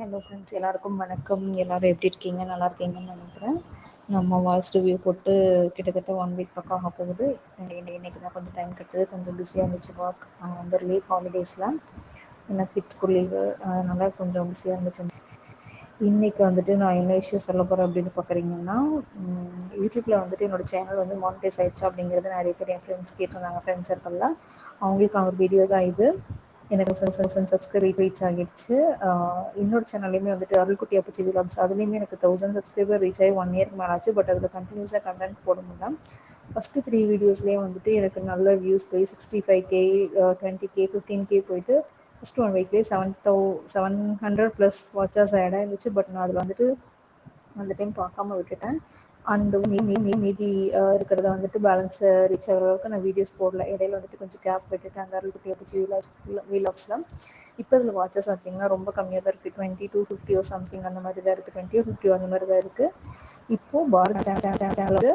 Hello friends எல்லாருக்கும் வணக்கம். எல்லாரும் எப்படி இருக்கீங்க? நல்லா இருக்கீங்கன்னு நினைக்கிறேன். நம்ம வாய்ஸ் ரிவ்யூ போட்டு கிட்டத்தட்ட ஒன் வீக் பக்கம் ஆக போகுது. இன்னைக்கு தான் கொஞ்சம் டைம் கிடச்சது. கொஞ்சம் பிஸியாக இருந்துச்சு ஒர்க் வந்து லீவ் ஹாலிடேஸில் என்ன கிட்ஸ்க்கு லீவு அதனால் கொஞ்சம் பிஸியாக இருந்துச்சு. இன்னைக்கு வந்துட்டு நான் என்ன விஷயம் சொல்ல போகிறேன் அப்படின்னு பார்க்குறீங்கன்னா யூடியூப்பில் வந்துட்டு என்னோட சேனல் வந்து மானிட்டைஸ் ஆயிடுச்சு அப்படிங்கிறது நிறைய பேர் என் ஃப்ரெண்ட்ஸ் கேட்டிருந்தாங்க ஃப்ரெண்ட்ஸ் சர்க்கிளில் அவங்களுக்கு அவங்க வீடியோ தான் இது. எனக்கு தௌசண்ட் சப்ஸ்கிரைபர் ரீச் ஆகிடுச்சு. இன்னொரு சேனல்லையுமே வந்துட்டு அருள்குட்டி அப்பச்சி விலாப்ஸ் அதுலேயுமே எனக்கு தௌசண்ட் சப்ஸ்கிரைபர் ரீச் ஆகி ஒன் இயர்க்கு மேலே ஆச்சு. பட் அதில் கண்டினியூஸாக கண்டென்ட் போட முடியல ஃபஸ்ட்டு த்ரீ வீடியோஸ்லேயே வந்துட்டு எனக்கு நல்ல வியூஸ் போய் sixty five K twenty K fifteen K போயிட்டு ஃபஸ்ட் ஒன் வீக்லேயே seven thou seven hundred plus watchers add ஆயிருந்துச்சு. But நான் அதில் வந்துட்டு அந்த டைம் பார்க்காம விட்டுட்டேன். அந்த மீதி இருக்கிறத வந்துட்டு பேலன்ஸ் ரீச் ஆகிற அளவுக்கு நான் வீடியோஸ் போடல. இடையில வந்துட்டு கொஞ்சம் கேப் விட்டுட்டேன் அந்த அருள்குட்டி அப்பச்சி விலாக்ஸ் வீலாக்ஸில் இப்போ இதில் வாட்சஸ் பார்த்தீங்கன்னா ரொம்ப கம்மியாக தான் இருக்குது டுவெண்ட்டி டூ ஃபிஃப்டியோ சம்திங் அந்த மாதிரி தான் இருக்குது டுவெண்ட்டியோ ஃபிஃப்டியோ அந்த மாதிரி தான் இருக்குது இப்போது பாரத் சேனலுக்கு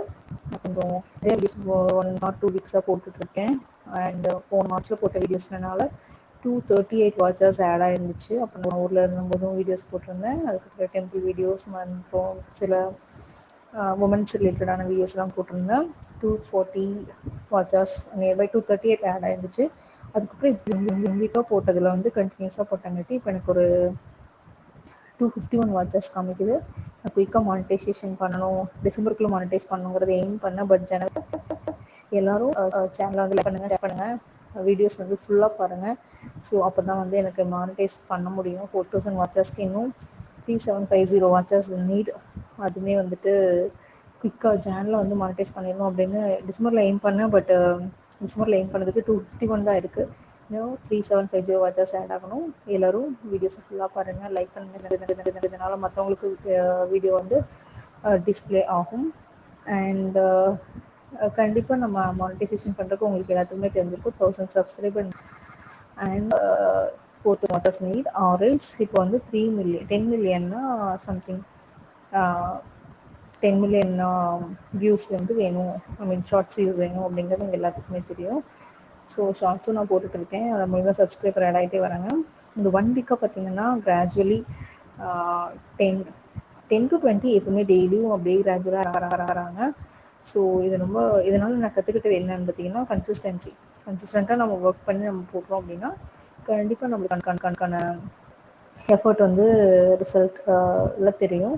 கொஞ்சம் நிறைய வீடியோஸ் ஒன் ஆர் டூ வீக்ஸாக போட்டுட்ருக்கேன் அண்ட் போன மார்ச்சில் போட்ட வீடியோஸ்னால two thirty eight watchers add ஆயிருந்துச்சு. அப்போ நான் ஊரில் இருந்தபோதும் வீடியோஸ் போட்டிருந்தேன். அதுக்கப்புறம் டெம்பிள் வீடியோஸ் அப்புறம் சில உமன்ஸ் ரிலேட்டடான வீடியோஸ்லாம் போட்டிருந்தேன். Two forty watchers nearby two thirty eight add ஆயிருந்துச்சு. அதுக்கப்புறம் இப்போ வீக்காக போட்டதில் வந்து கண்டினியூஸாக போட்டாங்கட்டி இப்போ எனக்கு ஒரு டூ ஃபிஃப்டி ஒன் வாட்சஸ் காமிக்குது. நான் குயிக்காக மானிட்டைசேஷன் பண்ணணும். டிசம்பருக்குள்ளே மானிட்டைஸ் பண்ணணுங்கிறத எய்ம் பண்ணேன். பட் ஜன எல்லாரும் சேனலை வந்து லைக் பண்ணுங்கள் ஷேர் பண்ணுங்கள் வீடியோஸ் வந்து ஃபுல்லாக பாருங்கள் ஸோ அப்போ தான் வந்து எனக்கு மானிட்டைஸ் பண்ண முடியும். ஃபோர் தௌசண்ட் வாட்சர்ஸ்க்கு இன்னும் three seven five zero watchers need அதுவுமே வந்துட்டு குயிக்காக ஜேனில் வந்து மானிட்டைஸ் பண்ணிடணும் அப்படின்னு டிசம்பரில் எய்ம் பண்ணேன் பட் டிசம்பரில் எய்ம் பண்ணதுக்கு டூ ஃபிஃப்டி ஒன் தான் இருக்குது இன்னும் three seven five zero watchers add ஆகணும். எல்லோரும் வீடியோஸை ஃபுல்லாக பாருங்கள் லைக் பண்ணுங்கள் இதனால் மற்றவங்களுக்கு வீடியோ uh, வந்து uh, டிஸ்பிளே ஆகும். அண்ட் uh, கண்டிப்பாக நம்ம மானிட்டைசேஷன் பண்ணுறதுக்கு உங்களுக்கு எல்லாத்துக்குமே தெரிஞ்சிருக்கும். Thousand subscriber and fourth watchers need hours இப்போ வந்து த்ரீ மில்லியன் டென் மில்லியன்னா சம்திங் டென் மில்லியன் வியூஸ் வந்து வேணும். ஐ மீன் ஷார்ட்ஸ் வியூஸ் வேணும் அப்படிங்கிறது எங்கள் எல்லாத்துக்குமே தெரியும். ஸோ ஷார்ட்ஸும் நான் போட்டுட்ருக்கேன் அதை மூலிமா சப்ஸ்கிரைபர் ஆட் ஆகிட்டே வராங்க. இந்த ஒன் வீக்காக பார்த்தீங்கன்னா gradually ten ten to twenty எப்பவுமே டெய்லியும் அப்படியே கிராஜுவலாக வராங்க. ஸோ இது ரொம்ப இதனால் நான் கற்றுக்கிட்டது என்னன்னு பார்த்தீங்கன்னா கன்சிஸ்டன்சி கன்சிஸ்டண்ட்டாக நம்ம ஒர்க் பண்ணி நம்ம போடுறோம் அப்படின்னா கண்டிப்பாக நம்மளுக்கு கண் கண்கான எஃபர்ட் வந்து ரிசல்ட் எல்லாம் தெரியும்.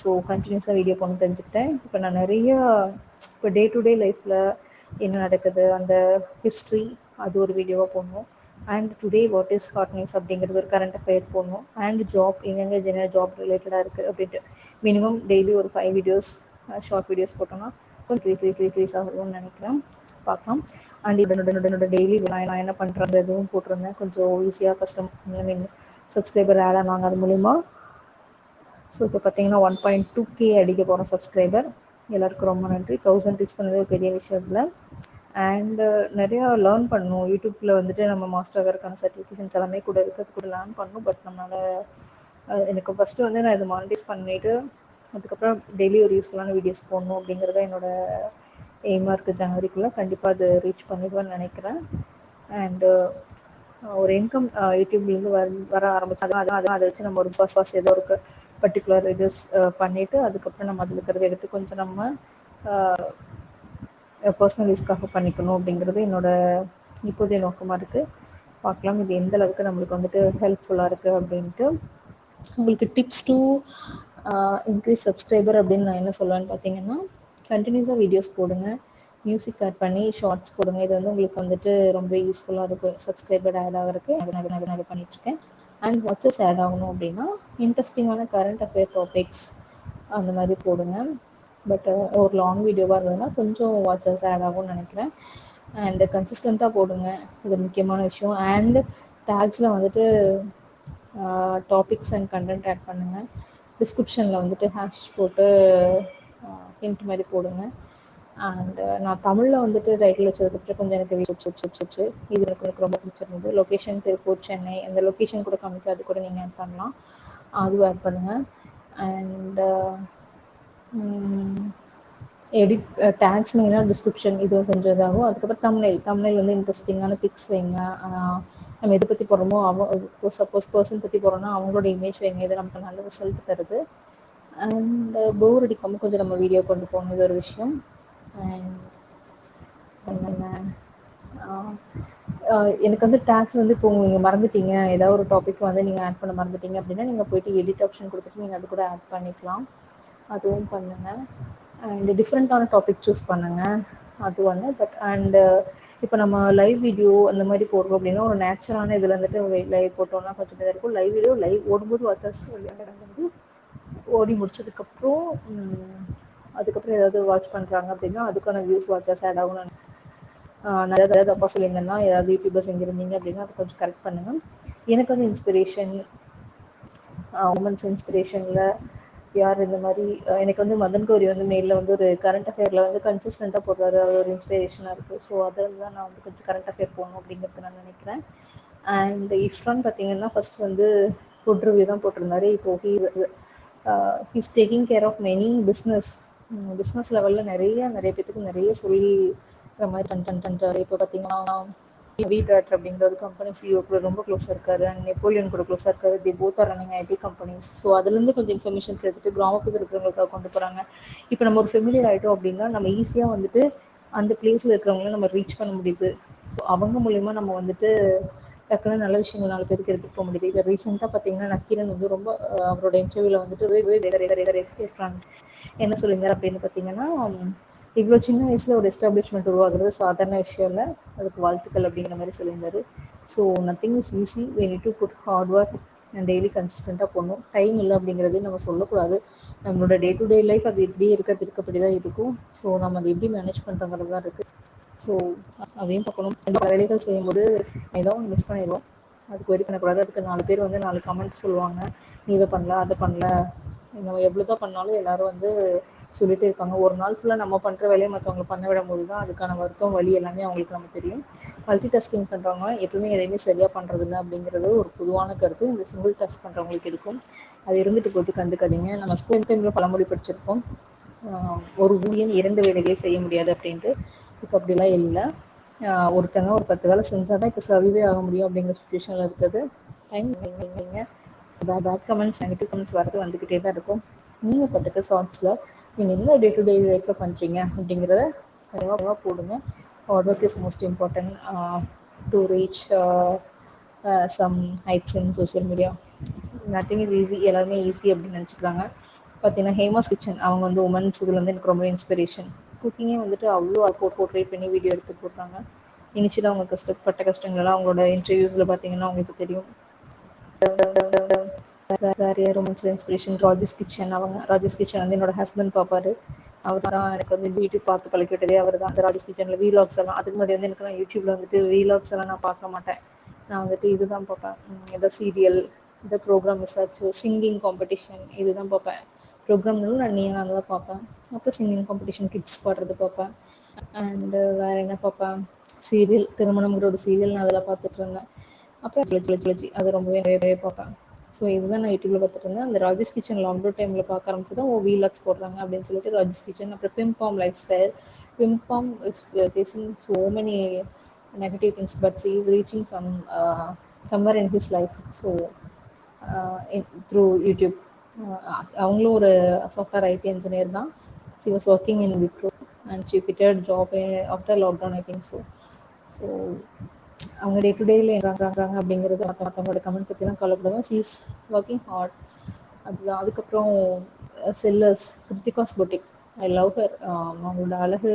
ஸோ கண்டினியூஸாக வீடியோ பண்ண தெரிஞ்சுக்கிட்டேன். இப்போ நான் நிறைய இப்போ டே டு டே லைஃப்பில் என்ன நடக்குது அந்த ஹிஸ்ட்ரி அது ஒரு வீடியோவாக போடணும். And today what is hot news அப்படிங்கிறது ஒரு கரண்ட் அஃபேர் போடணும். அண்ட் ஜாப் எங்கெங்கே ஜென ஜாப் ரிலேட்டடாக இருக்குது அப்படின்ட்டு. மினிமம் டெய்லி ஒரு ஃபைவ் வீடியோஸ் ஷார்ட் வீடியோஸ் போட்டோம்னா கொஞ்சம் த்ரீ த்ரீ த்ரீ த்ரீஸ் ஆகும்னு நினைக்கிறேன். பார்க்கலாம். அண்ட் இதனோட என்னோட டெய்லி நான் நான் என்ன பண்ணுறது எதுவும் போட்டிருந்தேன். கொஞ்சம் ஈஸியாக custom I mean subscriber add ஆனாங்க அது மூலிமா ஸோ இப்போ பார்த்தீங்கன்னா ஒன் பாயிண்ட் டூ கே அடிக்க போகிறோம் சப்ஸ்கிரைபர் எல்லாருக்கும் ரொம்ப நன்றி. தௌசண்ட் ரீச் பண்ணது ஒரு பெரிய விஷயம் இல்லை. அண்டு நிறையா லேர்ன் பண்ணணும் யூடியூப்பில் வந்துட்டு நம்ம மாஸ்டர் ஆகிறதுக்கான சர்டிஃபிகேஷன்ஸ் எல்லாமே கூட இருக்கிறது கூட லேர்ன் பண்ணணும் பட் நம்மளால் எனக்கு ஃபஸ்ட்டு வந்து நான் இதை மானிட்டைஸ் பண்ணிவிட்டு அதுக்கப்புறம் டெய்லி ஒரு யூஸ்ஃபுல்லான வீடியோஸ் போடணும் அப்படிங்கிறத என்னோட எய்மாக இருக்குது ஜனவரிக்குள்ளே கண்டிப்பாக அது ரீச் பண்ணிடுவேன்னு நினைக்கிறேன். அண்டு ஒரு இன்கம் யூடியூப்லேருந்து வர வர ஆரம்பிச்சாலும் அதான் அதை அதை வச்சு நம்ம ஒரு ஃபர்ஸ்ட் ஃபர்ஸ்ட் ஏதோ ஒரு பர்டிகுலர் இது பண்ணிவிட்டு அதுக்கப்புறம் நம்ம அதில் இருக்கிறத எடுத்து கொஞ்சம் நம்ம பர்சனல் யூஸ்க்காக பண்ணிக்கணும் அப்படிங்கிறது என்னோட இப்போதைய நோக்கமாக இருக்குது பார்க்கலாம். இது எந்த அளவுக்கு நம்மளுக்கு வந்துட்டு ஹெல்ப்ஃபுல்லாக இருக்குது அப்படின்ட்டு. உங்களுக்கு டிப்ஸ் டூ இன்க்ரீஸ் சப்ஸ்கிரைபர் அப்படின்னு நான் என்ன சொல்லுவேன்னு பார்த்தீங்கன்னா கண்டினியூஸாக வீடியோஸ் போடுங்க. மியூசிக் ஆட் பண்ணி ஷார்ட்ஸ் போடுங்க. இது வந்து உங்களுக்கு வந்துட்டு ரொம்ப யூஸ்ஃபுல்லாக இருக்கும். சப்ஸ்கிரைபர் ஆட் ஆகிறதுக்கு நான் பண்ணிட்டுருக்கேன். அண்ட் வாட்சஸ் ஆட் ஆகணும் அப்படின்னா இன்ட்ரெஸ்டிங்கான கரண்ட் அஃபேர் டாபிக்ஸ் அந்த மாதிரி போடுங்க. பட் ஒரு லாங் வீடியோவாக இருந்ததுன்னா கொஞ்சம் வாட்சஸ் ஆட் ஆகும்னு நினைக்கிறேன். அண்டு கன்சிஸ்டண்ட்டாக போடுங்க. இது முக்கியமான விஷயம். அண்டு டேக்ஸில் வந்துட்டு டாபிக்ஸ் அண்ட் கண்டென்ட் ஆட் பண்ணுங்கள் டிஸ்கிரிப்ஷனில் வந்துட்டு ஹேஷ் போட்டு ஹிண்ட் மாதிரி போடுங்க. அண்டு uh, நான் தமிழில் வந்துட்டு டைட்டில் வச்சதுக்கப்புறம் கொஞ்சம் எனக்கு வச்சு இது எனக்கு எனக்கு ரொம்ப பிடிச்சிருந்தது. லொக்கேஷன் திருப்பூர் சென்னை அந்த லொக்கேஷன் கூட காமிக்க அது கூட நீங்கள் ஆட் பண்ணலாம். அதுவும் ஆட் பண்ணுங்கள் அண்டு எடிட் டேக்ஸ் நீங்கள் டிஸ்கிரிப்ஷன் இது கொஞ்சம் இதாகும். அதுக்கப்புறம் தமிழ் தமிழில் வந்து இன்ட்ரெஸ்டிங்கான பிக்ஸ் வைங்க. நம்ம எதை பற்றி போடுறோமோ அவ சப்போஸ் பர்சன் பற்றி போகிறோம்னா அவங்களோட இமேஜ் வைங்க. இது நமக்கு நல்ல ரிசல்ட் தருது. அந்த போர் அடிக்காமல் கொஞ்சம் நம்ம வீடியோ கொண்டு போகணும் இது ஒரு விஷயம். அண்ட் எனக்கு வந்து டேக்ஸ் வந்து இப்போ நீங்க மறந்துட்டீங்க. ஏதாவது ஒரு டாபிக் வந்து நீங்க ஆட் பண்ண மறந்துட்டீங்க அப்படின்னா நீங்க போயிட்டு எடிட் ஆப்ஷன் கொடுத்துட்டு நீங்க அது கூட ஆட் பண்ணிக்கலாம். அதுவும் பண்ணுங்க. அண்ட் டிஃப்ரெண்டான டாபிக் சூஸ் பண்ணுங்க. அது ஒன்று பட் அண்ட் இப்போ நம்ம லைவ் வீடியோ அந்த மாதிரி போடுறோம் அப்படின்னா ஒரு நேச்சுரான இதுல இருந்துட்டு லைவ் போட்டோம்னா கொஞ்சம் இருக்கும். லைவ் வீடியோ லைவ் ஓடும்போது வாட்சஸ் வந்து ஓடி முடிச்சதுக்கப்புறம் அதுக்கப்புறம் ஏதாவது வாட்ச் பண்ணுறாங்க அப்படின்னா அதுக்கான வியூஸ் வாட்சஸ் ஆட் ஆகும் நிறையா தடவ தப்பாக சொல்லியிருந்தேன்னா ஏதாவது யூடியூபர் செஞ்சிருந்தீங்க அப்படின்னா அதை கொஞ்சம் கரெக்ட் பண்ணுங்க. எனக்கு வந்து இன்ஸ்பிரேஷன் உமன்ஸ் இன்ஸ்பிரேஷனில் யார் இந்த மாதிரி எனக்கு வந்து மதன் கோரி வந்து மெயிலில் வந்து ஒரு கரண்ட் அஃபேரில் வந்து கன்சிஸ்டண்ட்டாக போடுறாரு. அது ஒரு இன்ஸ்பிரேஷனாக இருக்குது ஸோ அதில் தான் நான் வந்து கொஞ்சம் கரண்ட் அஃபேர் போகணும் அப்படிங்கிறது நான் நினைக்கிறேன். அண்ட் இஃப்ரான் பார்த்தீங்கன்னா ஃபர்ஸ்ட் வந்து ஃபுட் ரிவ்யூ தான் போட்டிருந்தாரு. இப்போ he he's taking care of many business business லெவலில் நிறைய நிறைய பேத்துக்கு நிறைய சொல்லி இந்த மாதிரி டன் டன் பண்றாரு. இப்போ பார்த்தீங்கன்னா வீட்ராட்டர் அப்படிங்கிற ஒரு கம்பெனி சிஓ கூட ரொம்ப க்ளோஸாக இருக்காரு. அண்ட் நெப்போலியன் கூட க்ளோஸாக இருக்காரு. The both are running IT companies so அதுலேருந்து கொஞ்சம் இன்ஃபர்மேஷன்ஸ் எடுத்துட்டு கிராமப்புறத்தில் இருக்கிறவங்களுக்காக கொண்டு போகிறாங்க இப்போ நம்ம ஒரு ஃபெமிலியர் ஆகிட்டோம் அப்படின்னா நம்ம ஈஸியாக வந்துட்டு அந்த பிளேஸில் இருக்கிறவங்கள நம்ம ரீச் பண்ண முடியுது. ஸோ அவங்க மூலயமா நம்ம வந்துட்டு டக்குனு நல்ல விஷயங்கள் நாலு பேருக்கு எடுத்துட்டு போக முடியுது. இப்போ ரீசெண்டா பார்த்தீங்கன்னா நக்கீரன் வந்து ரொம்ப அவரோட இன்டர்வியூல வந்துட்டு என்ன சொல்லுங்க? அப்படின்னு பார்த்தீங்கன்னா இவ்வளோ சின்ன வயசுல ஒரு எஸ்டாப்ளிஷ்மெண்ட் உருவாகிறது சாதாரண விஷயம் இல்லை. அதுக்கு வாழ்த்துக்கள் அப்படிங்கிற மாதிரி சொல்லியிருந்தாரு. So nothing is easy we need to put hard work and daily கன்சிஸ்டண்ட்டாக போடணும் டைம் இல்லை அப்படிங்கிறது நம்ம சொல்லக்கூடாது. நம்மளோட டே டு டே லைஃப் அது இப்படியே இருக்கிறது இருக்கப்படி தான் இருக்கும். ஸோ நம்ம அதை எப்படி மேனேஜ் பண்ணுறங்கிறது தான் இருக்குது ஸோ அதையும் பார்க்கணும். இந்த வேலைகள் செய்யும்போது ஏதோ ஒன்று மிஸ் பண்ணிடுவோம். அதுக்கு ஒரி பண்ணக்கூடாது. அதுக்கு நாலு பேர் வந்து நாலு கமெண்ட் சொல்லுவாங்க. நீ இதை பண்ணல அதை பண்ணல. நம்ம எவ்வளோ தான் பண்ணாலும் எல்லாரும் வந்து சொல்லிட்டு இருப்பாங்க. ஒரு நாள் ஃபுல்லாக நம்ம பண்ணுற வேலையை மற்றவங்களை பண்ண விடும் போது தான் அதுக்கான வருத்தம் வழி எல்லாமே அவங்களுக்கு நம்ம தெரியும். மல்டி டாஸ்கிங் பண்ணுறவங்க எப்பவுமே எதையுமே சரியாக பண்ணுறதில்ல அப்படிங்கிறது ஒரு பொதுவான கருத்து. இந்த சிங்கிள் டாஸ்க் பண்ணுறவங்களுக்கு இருக்கும். அது இருந்துட்டு போது கண்டுக்காதீங்க. நம்ம ஸ்கூல் டைமில் பழமொழி படிச்சிருப்போம். ஒரு ஊழியன் இரண்டு வேலைகளை செய்ய முடியாது அப்படின்ட்டு. இப்போ அப்படிலாம் இல்லை. ஒருத்தங்க ஒரு பத்து வேலை செஞ்சால் தான் இப்போ சர்வீவே ஆக முடியும் அப்படிங்கிற சுச்சுவேஷனில் இருக்குது டைம் இல்லைங்க பேட் கமெண்ட்ஸ் நெகட்டிவ் கமெண்ட்ஸ் வரது வந்துக்கிட்டே தான் இருக்கும். நீங்கள் பட்டுக்க ஷார்ட்ஸில் நீங்கள் என்ன டே டு டே லைஃப்பில் பண்ணுறீங்க அப்படிங்கிறத நிறையா போடுங்க. Hard work is most important to reach some heights in social media nothing is easy எல்லாருமே ஈஸி அப்படின்னு நினச்சிக்கிறாங்க. பார்த்தீங்கன்னா ஹேமாஸ் கிச்சன் அவங்க வந்து உமன்ஸ் இதில் வந்து எனக்கு ரொம்ப இன்ஸ்பிரேஷன் குக்கிங்கே வந்துட்டு அவ்வளோ போட் போர்ட்ரேட் பண்ணி வீடியோ எடுத்து போடுறாங்க இனிஷியலாக அவங்க கஷ்டப்பட்ட கஷ்டங்கள்லாம் அவங்களோட இன்டர்வியூஸில் பார்த்தீங்கன்னா அவங்களுக்கு தெரியும். வேற யார் இன்ஸ்பிரேஷன் ராஜேஷ் கிச்சன் அவங்க ராஜேஷ் கிச்சன் வந்து என்னோட ஹஸ்பண்ட் பார்ப்பாரு அவர் தான் எனக்கு வந்து யூடியூப் பார்த்து பழக்கிட்டதே அவர் தான் அந்த ராஜேஷ் கிச்சனில் வீலாக்ஸ் எல்லாம். அதுக்கு முன்னாடி வந்து எனக்கு நான் யூடியூப்ல வந்துட்டு வீலாக்ஸ் எல்லாம் நான் பார்க்க மாட்டேன். நான் வந்துட்டு இதுதான் பார்ப்பேன். ஏதோ சீரியல் இந்த ப்ரோக்ராம் ரிசர்ச் சிங்கிங் காம்படிஷன் இதுதான் பார்ப்பேன். ப்ரோக்ராம்னாலும் நான் நீயா நான் தான் பார்ப்பேன் அப்புறம் சிங்கிங் காம்படிஷன் கிட்ஸ் பாடுறது பார்ப்பேன் அண்டு வேற என்ன பார்ப்பேன் சீரியல் திருமணம்ங்கிற ஒரு சீரியல் நான் அதில் பார்த்துட்டு இருந்தேன். அப்புறம் சுழி சுழி அது ரொம்பவே நிறையவே பார்ப்பேன் ஸோ இதுதான் நான் யூடியூப்ல பார்த்துட்டு இருந்தேன். அந்த ராஜேஷ் கிச்சன் லாக்டவுன் டைம்ல பார்க்க ஆரம்பிச்சு தான் ஓ வீலாக்ஸ் போடுறாங்க அப்படின்னு சொல்லிட்டு ராஜேஷ் கிச்சன் அப்புறம் பிம்பாம் lifestyle பிம்பாம் is facing so many negative things but is reaching some somewhere in his life so through YouTube அவங்களும் ஒரு சாஃப்ட்வேர் ஐடி இன்ஜினியர் தான். She was working in Wipro and she fitted job after lockdown I think so so அவங்க day to டேல என்ன அப்படிங்கிறது மற்றவங்களோட comment பற்றிலாம் கவலைப்படாமல் சீஸ் ஒர்க்கிங் ஹார்ட் அதுதான். அதுக்கப்புறம் sellers Kiruthika's boutique I love her அவங்களோட அழகு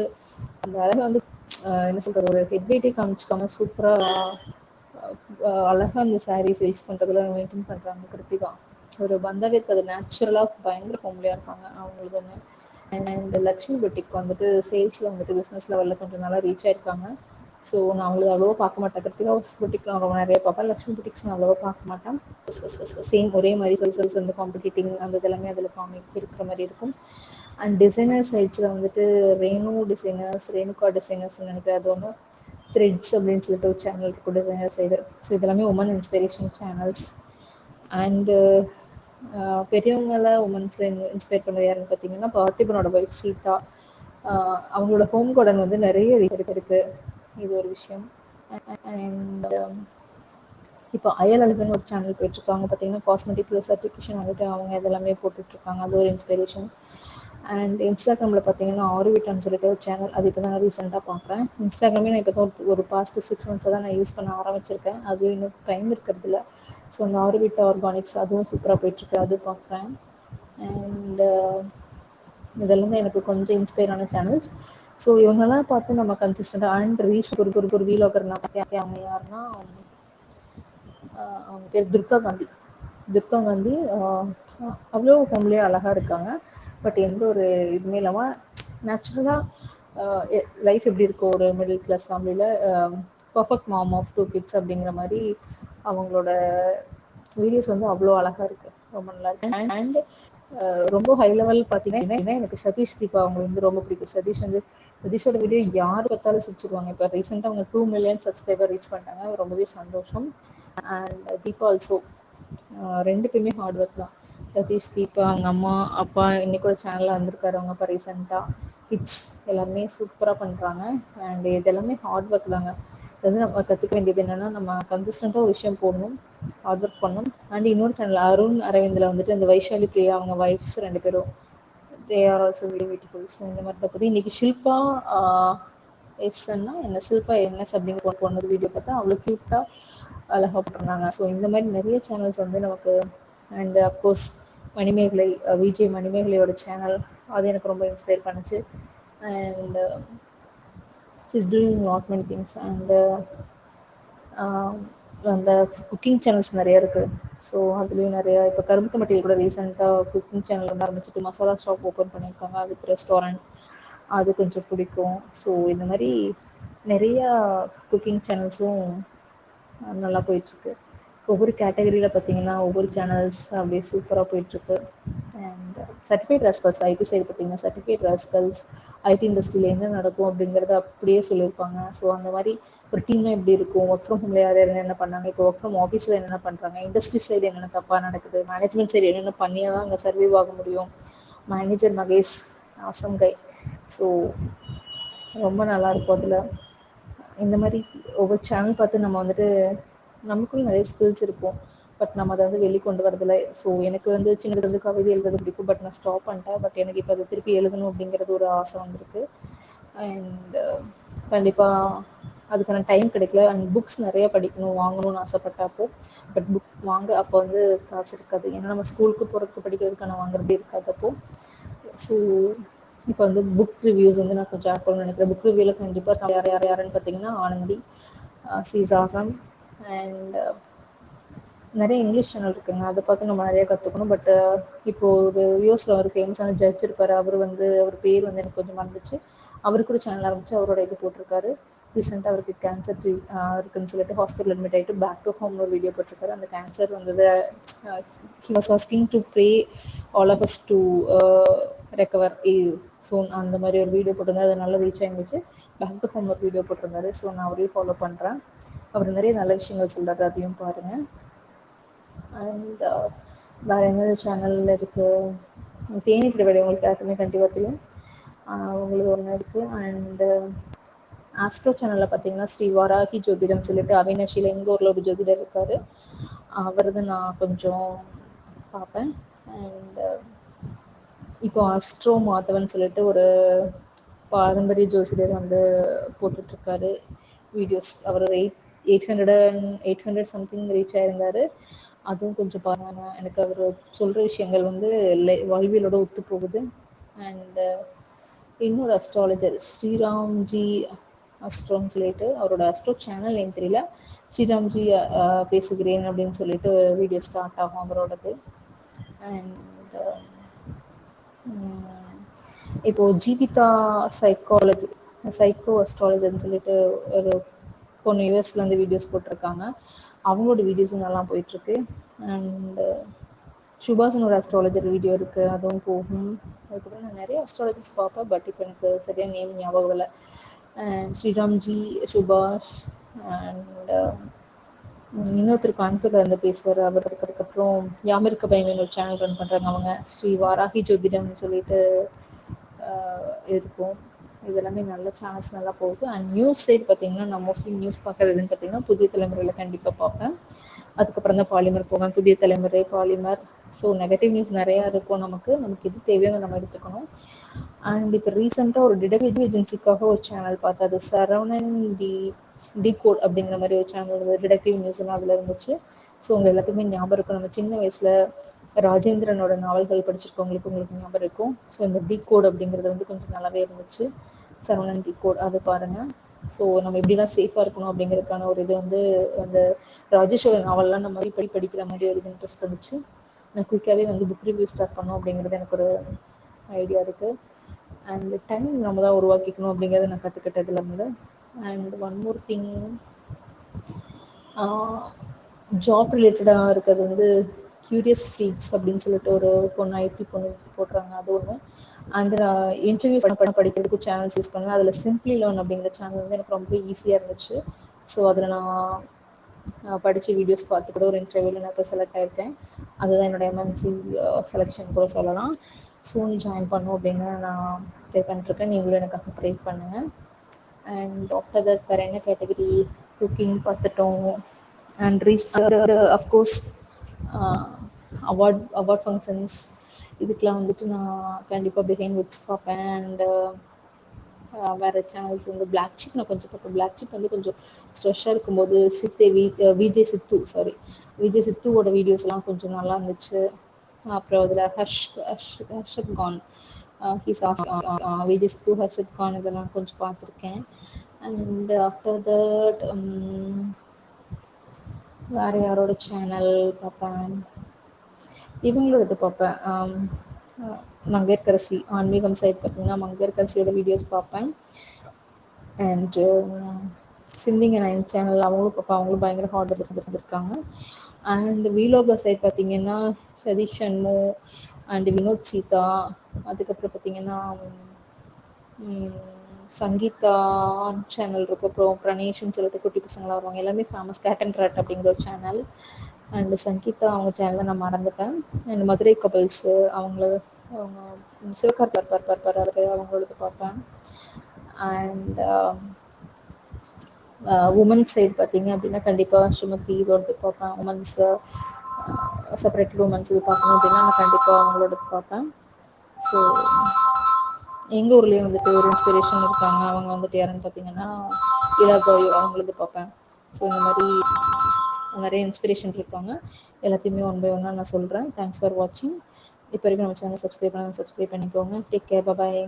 அந்த அழகு வந்து என்ன சொல்கிறது ஒரு ஹெட் வெயிட்டே காமிச்சிக்காம சூப்பராக அழகாக அந்த சாரீ சேல்ஸ் பண்ணுறதுல மெயின்டைன் பண்ணுறாங்க கிருத்திகா. ஒரு பந்தாவிற்கு அது நேச்சுரலாக பயங்கர ஹோம்லியாக இருப்பாங்க. அவங்களுக்கு ஒன்று அண்ட் அண்ட் லக்ஷ்மி பொட்டிக் வந்துட்டு சேல்ஸில் வந்துட்டு பிஸ்னஸ் லெவலில் கொஞ்சம் நல்லா ரீச் ஆயிருக்காங்க. ஸோ நான் அவங்களுக்கு அவ்வளோவா பார்க்க மாட்டேன். கிருத்திகா புட்டிக் நான் ரொம்ப நிறைய பார்ப்பேன். லக்ஷ்மி புட்டிக்ஸ் நான் அவ்வளோவா பார்க்க மாட்டேன். சேம் ஒரே மாதிரி செல் செல்ஸ் வந்து காம்படிட்டிங் அந்த இதெல்லாமே அதில் காமி இருக்கிற மாதிரி இருக்கும். அண்ட் டிசைனர் சைட்ஸில் வந்துட்டு ரேணு டிசைனர்ஸ் ரேணுகா டிசைனர்ஸ் நினைக்கிறேன். அது ஒன்று த்ரெட்ஸ் அப்படின்னு சொல்லிட்டு ஒரு சேனல் இருக்கும் டிசைனர் சைடு ஸோ இதெல்லாமே உமன் இன்ஸ்பிரேஷன் சேனல்ஸ் அண்டு பெரியவங்கள உமன்ஸ் இன்ஸ்பயர் பண்ண யாருன்னு பார்த்தீங்கன்னா பார்த்திபனோட ஒய்ஃப் சீதா. அவங்களோட ஹோம் கார்டன் வந்து நிறைய இருக்கு. இது ஒரு விஷயம். அண்ட் um, இப்போ அயல் அழகுன்னு ஒரு சேனல் போயிட்டுருக்காங்க. பார்த்தீங்கன்னா காஸ்மெட்டிக் சர்டிஃபிகேஷன் வந்துட்டு அவங்க இதெல்லாமே போட்டுட்ருக்காங்க அது ஒரு இன்ஸ்பிரேஷன் அண்ட் இன்ஸ்டாகிராமில் பார்த்தீங்கன்னா ஆர்விட்டான்னு சொல்லிட்டு ஒரு சேனல் அது இப்போ தான் ரீசெண்டாக பார்க்குறேன். இன்ஸ்டாகிராமே நான் இப்போ தான் ஒரு பாஸ்ட் சிக்ஸ் மந்த்ஸாக தான் நான் யூஸ் பண்ண ஆரம்பிச்சிருக்கேன். அது இன்னும் டைம் இருக்கிறதில்ல. ஸோ இந்த ஆர்விட்டா ஆர்கானிக்ஸ் அதுவும் சூப்பராக போயிட்டுருக்கு அது பார்க்குறேன் அண்டு uh, இதெல்லாம் தான் எனக்கு கொஞ்சம் இன்ஸ்பயரான சேனல்ஸ் ஸோ இவங்கெல்லாம் பார்த்து நம்ம கன்சிஸ்டண்டாக அண்ட் ரீஸ் ஒரு ஒரு ஒரு வீலாகர் நான் பார்த்தேன் அவங்க யாருன்னா அவங்க பேர் துர்கா காந்தி. துர்கா காந்தி uh, அவ்வளோ ஃபேமிலியாக அழகாக இருக்காங்க. பட் எந்த ஒரு இதுவுமே இல்லாமல் நேச்சுரலாக லைஃப் எப்படி இருக்கும் ஒரு மிடில் கிளாஸ் ஃபேமிலியில் perfect mom of two kids அப்படிங்கிற மாதிரி அவங்களோட வீடியோஸ் வந்து அவ்வளோ அழகாக இருக்குது ரொம்ப நல்லா இருக்கு. அண்ட் ரொம்ப ஹை லெவல் பார்த்தீங்கன்னா எனக்கு சதீஷ் தீபா அவங்க வந்து ரொம்ப பிடிக்கும். சதீஷ் வந்து சதீஷோட வீடியோ யார் பார்த்தாலும் சிரிச்சிருவாங்க. இப்போ ரீசெண்டாக அவங்க டூ மில்லியன் சப்ஸ்கிரைபர் ரீச் பண்ணிட்டாங்க. ரொம்பவே சந்தோஷம். அண்ட் தீபா ஆல்சோ ரெண்டு பேருமே ஹார்ட் ஒர்க் தான். சதீஷ் தீபா அவங்க அம்மா அப்பா இன்னைக்கு கூட சேனலில் வந்திருக்காரு அவங்க இப்போ ரீசெண்டாக கிட்ஸ் எல்லாருமே சூப்பராக பண்ணுறாங்க அண்ட் இது எல்லாமே ஹார்ட் ஒர்க் தாங்க. வந்து நம்ம கற்றுக்க வேண்டியது என்னென்னா நம்ம கன்சிஸ்டண்ட்டாக ஒரு விஷயம் போடணும் ஹார்ட் ஒர்க் பண்ணணும். அண்ட் இன்னொரு சேனல் அருண் அரவிந்தில் வந்துட்டு அந்த வைஷாலி பிரியா அவங்க ஒய்ஃப்ஸ் ரெண்டு பேரும். They are also very beautiful so இந்த மாதிரி பார்த்து இன்னைக்கு ஷில்பா எஸ்ன்னா என்ன ஷில்பா என்எஸ் அப்படிங்கிற பொண்ணு வீடியோ பார்த்தா அவ்வளோ க்யூட்டாக அழகாக போட்டிருந்தாங்க. ஸோ இந்த மாதிரி நிறைய சேனல்ஸ் வந்து நமக்கு and of course Manimegalai Vijay மணிமேகலையோட channel அது எனக்கு ரொம்ப இன்ஸ்பயர் பண்ணுச்சு. And is doing not many things and அந்த குக்கிங் சேனல்ஸ் நிறைய இருக்குது ஸோ அதுலேயும் நிறையா இப்போ கரும்பு மட்டியில் கூட ரீசெண்டாக குக்கிங் சேனல் வந்து ஆரம்பிச்சிட்டு மசாலா ஷாப் ஓப்பன் பண்ணியிருக்காங்க வித் ரெஸ்டாரண்ட் அது கொஞ்சம் பிடிக்கும். ஸோ இந்த மாதிரி நிறையா குக்கிங் சேனல்ஸும் நல்லா போயிட்டுருக்கு. ஒவ்வொரு கேட்டகரியில் பார்த்தீங்கன்னா ஒவ்வொரு சேனல்ஸ் அப்படியே சூப்பராக போயிட்டுருக்கு. And certified rascals IT side பார்த்தீங்கன்னா சர்டிஃபைட் ரஸ்கல்ஸ் ஐடி இண்டஸ்ட்ரியில் என்ன நடக்கும் அப்படிங்கிறத அப்படியே சொல்லியிருப்பாங்க. ஸோ அந்த மாதிரி ஒரு டீம்னா எப்படி இருக்கும்? ஒர்க் ஃப்ரம் ஹோம்ல யார் என்னென்ன பண்ணாங்க? இப்போ ஒர்க் ஃப்ரம் ஆஃபீஸில் என்னென்ன பண்ணுறாங்க இண்டஸ்ட்ரி சைடு என்னென்ன தப்பாக நடக்குது? மேனேஜ்மெண்ட் சைடு என்னென்ன பண்ணியே தான் அங்கே சர்வீவ் ஆக முடியும்? Manager Mahesh awesome guy so ரொம்ப நல்லா இருக்கும் அதில். இந்த மாதிரி ஒவ்வொரு சேனல் பார்த்து நம்ம வந்துட்டு நமக்குள்ள நிறைய ஸ்கில்ஸ் இருக்கும். பட் நம்ம அதை வந்து வெளி கொண்டு வரதில்ல. ஸோ எனக்கு வந்து சின்னது வந்து கவிதை எழுதுறது பிடிக்கும். பட் நான் ஸ்டாப் பண்ணிட்டேன். பட் எனக்கு இப்போ அதை திருப்பி எழுதணும் அப்படிங்கிறது ஒரு ஆசை வந்திருக்கு. அண்ட் uh, கண்டிப்பாக அதுக்கான டைம் கிடைக்கல. அண்ட் புக்ஸ் நிறைய படிக்கணும் வாங்கணும்னு ஆசைப்பட்டப்போ பட் புக் வாங்க அப்போ வந்து காசு இருக்காது. ஏன்னா நம்ம ஸ்கூலுக்கு போகிறதுக்கு படிக்கிறதுக்கான வாங்குறதே இருக்காதப்போ ஸோ இப்போ வந்து புக் ரிவ்யூஸ் வந்து நான் கொஞ்சம் ஆட் நினைக்கிறேன். புக் ரிவ்யூவில் கண்டிப்பாக யார் யார் யாருன்னு பார்த்தீங்கன்னா ஆனந்தி சீசாசம் அண்ட் நிறைய இங்கிலீஷ் சேனல் இருக்குங்க. அதை பார்த்து நம்ம நிறைய கற்றுக்கணும் பட் இப்போ ஒரு யூஎஸில் ஒரு ஃபேமஸான ஜட்ஜ் இருப்பார். அவர் வந்து அவர் பேர் வந்து எனக்கு கொஞ்சம் மறந்துச்சு. அவருக்கு ஒரு சேனல் ஆரம்பிச்சு அவரோட இது போட்டிருக்காரு. ரீசெண்டாக அவருக்கு கேன்சர் ட்ரீ இருக்குன்னு சொல்லிட்டு ஹாஸ்பிட்டல் அட்மிட் ஆகிட்டு பேக் டு ஹோம் ஒரு வீடியோ போட்டிருக்காரு. அந்த கேன்சர் வந்தது he was asking to pray all of us to recover soon அந்த மாதிரி ஒரு வீடியோ போட்டிருந்தாரு. அது நல்ல ரீச் ஆகிருந்துச்சு பேக் டு ஹோம் ஒரு வீடியோ போட்டிருந்தாரு. ஸோ நான் அவரையும் ஃபாலோ பண்ணுறேன் அவர் நிறைய நல்ல விஷயங்கள் சொல்கிறாரு அதையும் பாருங்கள் அண்ட் uh, வேறு எந்த சேனலில் இருக்குது தேனி திருவடி உங்களுக்கு எல்லாத்துமே கண்டிப்பாக தெரியும். உங்களுக்கு ஒன்று இருக்குது அண்டு ஆஸ்ட்ரோ uh, சேனலில் பார்த்தீங்கன்னா ஸ்ரீ வராகி ஜோதிடம் சொல்லிட்டு அவினாஷியில் எங்கள் ஊரில் ஒரு ஜோதிடர் இருக்கார். அவரது நான் கொஞ்சம் பார்ப்பேன் அண்ட் uh, இப்போ அஸ்ட்ரோ மாதவன் சொல்லிட்டு ஒரு பாரம்பரிய ஜோசிடர் வந்து போட்டுட்ருக்காரு. Videos our eight eight hundred and eight hundred something reach ஆயிருந்தார். அதுவும் கொஞ்சம் பரவாயில்ல எனக்கு அவர் சொல்கிற விஷயங்கள் வந்து வாழ்வியலோட ஒத்து போகுது அண்டு இன்னொரு அஸ்ட்ராலஜர் ஸ்ரீராம்ஜி அஸ்ட்ரோன்னு சொல்லிட்டு அவரோட அஸ்ட்ரோ சேனல் எனக்கு தெரியல. ஸ்ரீராம்ஜி பேசுகிறேன் அப்படின்னு சொல்லிட்டு வீடியோ ஸ்டார்ட் ஆகும் அவரோடது. அண்ட் இப்போ ஜீவிதா சைக்காலஜி சைக்கோ அஸ்ட்ராலஜர்னு சொல்லிட்டு ஒரு பொண்ணு யூஎஸ்ல இருந்து வீடியோஸ் போட்டிருக்காங்க. அவங்களோட வீடியோஸும் நல்லா போயிட்டுருக்கு. அண்டு சுபாசன் ஒரு அஸ்ட்ராலஜர் வீடியோ இருக்குது அதுவும் போகும். அதுக்கப்புறம் நான் நிறைய அஸ்ட்ராலஜிஸ் பார்ப்பேன் பட் இப்போ எனக்கு சரியாக நேம் ஞாபகம் இல்லை ஸ்ரீராம்ஜி சுபாஷ் அண்ட் um, இன்னொருத்தர் கோயம்புத்தூர்ல இருந்து பேசுவார் அவர் இருக்கிறதுக்கப்புறம் யாமிருக்க பயமின் ஒரு சேனல் ரன் பண்ணுறாங்க அவங்க. ஸ்ரீ வாராகி ஜோதிடம்னு சொல்லிட்டு இருக்கும். இது எல்லாமே நல்ல சேனல்ஸ் நல்லா போகுது. அண்ட் நியூஸ் சைடு பார்த்தீங்கன்னா நான் மோஸ்ட்லி நியூஸ் பார்க்குறதுன்னு பார்த்தீங்கன்னா புதிய தலைமுறையில் கண்டிப்பாக பார்ப்பேன். அதுக்கப்புறம் தான் பாலிமர் போவேன். புதிய தலைமுறை பாலிமர் ஸோ நெகட்டிவ் நியூஸ் நிறையா இருக்கும் நமக்கு. நமக்கு எது தேவையோ அதை நம்ம எடுத்துக்கணும். அண்ட் இப்போ ரீசெண்டாக ஒரு டிடெக்டிவ் ஏஜென்சிக்காக ஒரு சேனல் பார்த்தேன். அது சரவணன் டி டி கோட் அப்படிங்கிற மாதிரி ஒரு சேனல் டிடெக்டிவ் நியூஸ் எல்லாம் அதில் இருந்துச்சு. ஸோ உங்கள் எல்லாத்துக்குமே ஞாபகம் இருக்கும். நம்ம சின்ன வயசில் ராஜேந்திரனோட நாவல்கள் படிச்சிருக்கவங்களுக்கு உங்களுக்கு ஞாபகம் இருக்கும். ஸோ இந்த டி கோட் அப்படிங்கிறது வந்து கொஞ்சம் நல்லாவே இருந்துச்சு. சரவணன் டி கோட் அது பாருங்கள் ஸோ நம்ம எப்படிலாம் சேஃபாக இருக்கணும் அப்படிங்கிறதுக்கான ஒரு இது வந்து அந்த ராஜேஷோட நாவல்லாம் நம்ம படி படிக்கிற மாதிரி ஒரு இன்ட்ரெஸ்ட் இருந்துச்சு நான் குயிக்காகவே வந்து புக் ரிவ்யூ ஸ்டார்ட் பண்ணோம் அப்படிங்கிறது எனக்கு ஒரு ஐடியா இருக்குது அண்ட் டைம் நம்ம தான் உருவாக்கிக்கணும் அப்படிங்கிறத நான் கற்றுக்கிட்டதுல இருந்து. And one more thing job ரிலேட்டடாக இருக்கிறது வந்து க்யூரியஸ் ஃப்ரீக்ஸ் அப்படின்னு சொல்லிட்டு ஒரு பொண்ணு ஐடி பொண்ணு போடுறாங்க அது ஒன்று அண்ட் uh, நான் இன்டர்வியூஸ் பண்ண பண்ண படிக்கிறதுக்கு சேனல்ஸ் யூஸ் பண்ணேன் அதில் சிம்பிளி லேர்ன் அப்படிங்கிற சேனல் வந்து எனக்கு ரொம்ப ஈஸியாக இருந்துச்சு. ஸோ அதில் நான் படித்த வீடியோஸ் பார்த்து கூட ஒரு இன்டர்வியூவில் நான் இப்போ செலக்ட் ஆகிருக்கேன் அதுதான் என்னோட எம்என்சி செலெக்ஷன் கூட சொல்லலாம். சூன் ஜாயின் பண்ணும் அப்படின்னு நான் ப்ரே பண்ணிட்டுருக்கேன். நீங்களும் எனக்காக ப்ரே பண்ணுங்கள் அண்ட் ஆஃப்டர் தட் வேறு என்ன கேட்டகரி குக்கிங் பார்த்துட்டோம். And raise of course award award functions இதுக்கெலாம் வந்துட்டு நான் கண்டிப்பாக பிஹைண்ட் வுட்ஸ் பார்ப்பேன். அண்ட் வேறு சேனல்ஸ் வந்து பிளாக் சிப் நான் கொஞ்சம் பார்ப்பேன். பிளாக் சிப் வந்து கொஞ்சம் ஸ்ட்ரெஷ்ஷாக இருக்கும்போது சித்தே வி uh, விஜய் சித்து சாரி விஜய் சித்துவோட வீடியோஸ்லாம் கொஞ்சம் நல்லா இருந்துச்சு. அப்புறம் அதில் Harsh Harsh Harshad Khan. Uh, he's Vijay uh, Siddhu Harshad Khan இதெல்லாம் கொஞ்சம் பார்த்துருக்கேன். அண்ட் ஆஃப்டர் தட் um, வேறு யாரோட சேனல் பார்ப்பேன். இவங்களோடது பார்ப்பேன். மங்கையர்கரசி ஆன்மீகம் சைட் பார்த்தீங்கன்னா மங்கையர்கரசியோட வீடியோஸ் பார்ப்பேன். அண்டு சிந்திங்க நைன் சேனல் அவங்களும் பார்ப்பேன். அவங்களும் பயங்கர ஹார்ட் ஒர்க் இருந்திருக்காங்க அண்ட் வீலோக சைட் பார்த்தீங்கன்னா சதீஷ் சண்மு அண்ட் வினோத் சீதா. அதுக்கப்புறம் பார்த்தீங்கன்னா சங்கீதா சேனல் இருக்கு. அப்புறம் பிரணேஷ்னு சொல்லிட்டு குட்டி பசங்களாம் வருவாங்க. எல்லாமே ஃபேமஸ் கேட் அண்ட் ராட் அப்படிங்கிற ஒரு சேனல் அண்ட் சங்கீதா அவங்க சேனலை நான் மறந்துட்டேன். அண்ட் மதுரை கபல்ஸு அவங்கள அவங்க சிவகார்த்தார் பார்ப்பார் பாரு அவங்களோடது பார்ப்பேன். அண்ட் உமன்ஸ் சைடு பார்த்தீங்க அப்படின்னா கண்டிப்பாக ஸ்ரீமதி இதோடது பார்ப்பேன். உமன்ஸ் செப்பரேட் உமன்ஸ் இது பார்க்கணும் அப்படின்னா நான் கண்டிப்பாக அவங்களோடது பார்ப்பேன். ஸோ எங்கள் ஊர்லேயே வந்துட்டு ஒரு இன்ஸ்பிரேஷன் இருக்காங்க. அவங்க வந்துட்டு யாருன்னு பார்த்தீங்கன்னா இராகோயோ அவங்களது பார்ப்பேன். ஸோ இந்த மாதிரி நிறைய இன்ஸ்பிரேஷன் இருக்காங்க. எல்லாத்தையுமே ஒன் பை ஒன்னாக நான் சொல்கிறேன் தேங்க்ஸ் ஃபார் வாட்சிங் இப்போ வரைக்கும் நம்ம சேனல் சப்ஸ்கிரைப் பண்ணால் சப்ஸ்கிரைப் பண்ணிக்கோங்க. Take care bye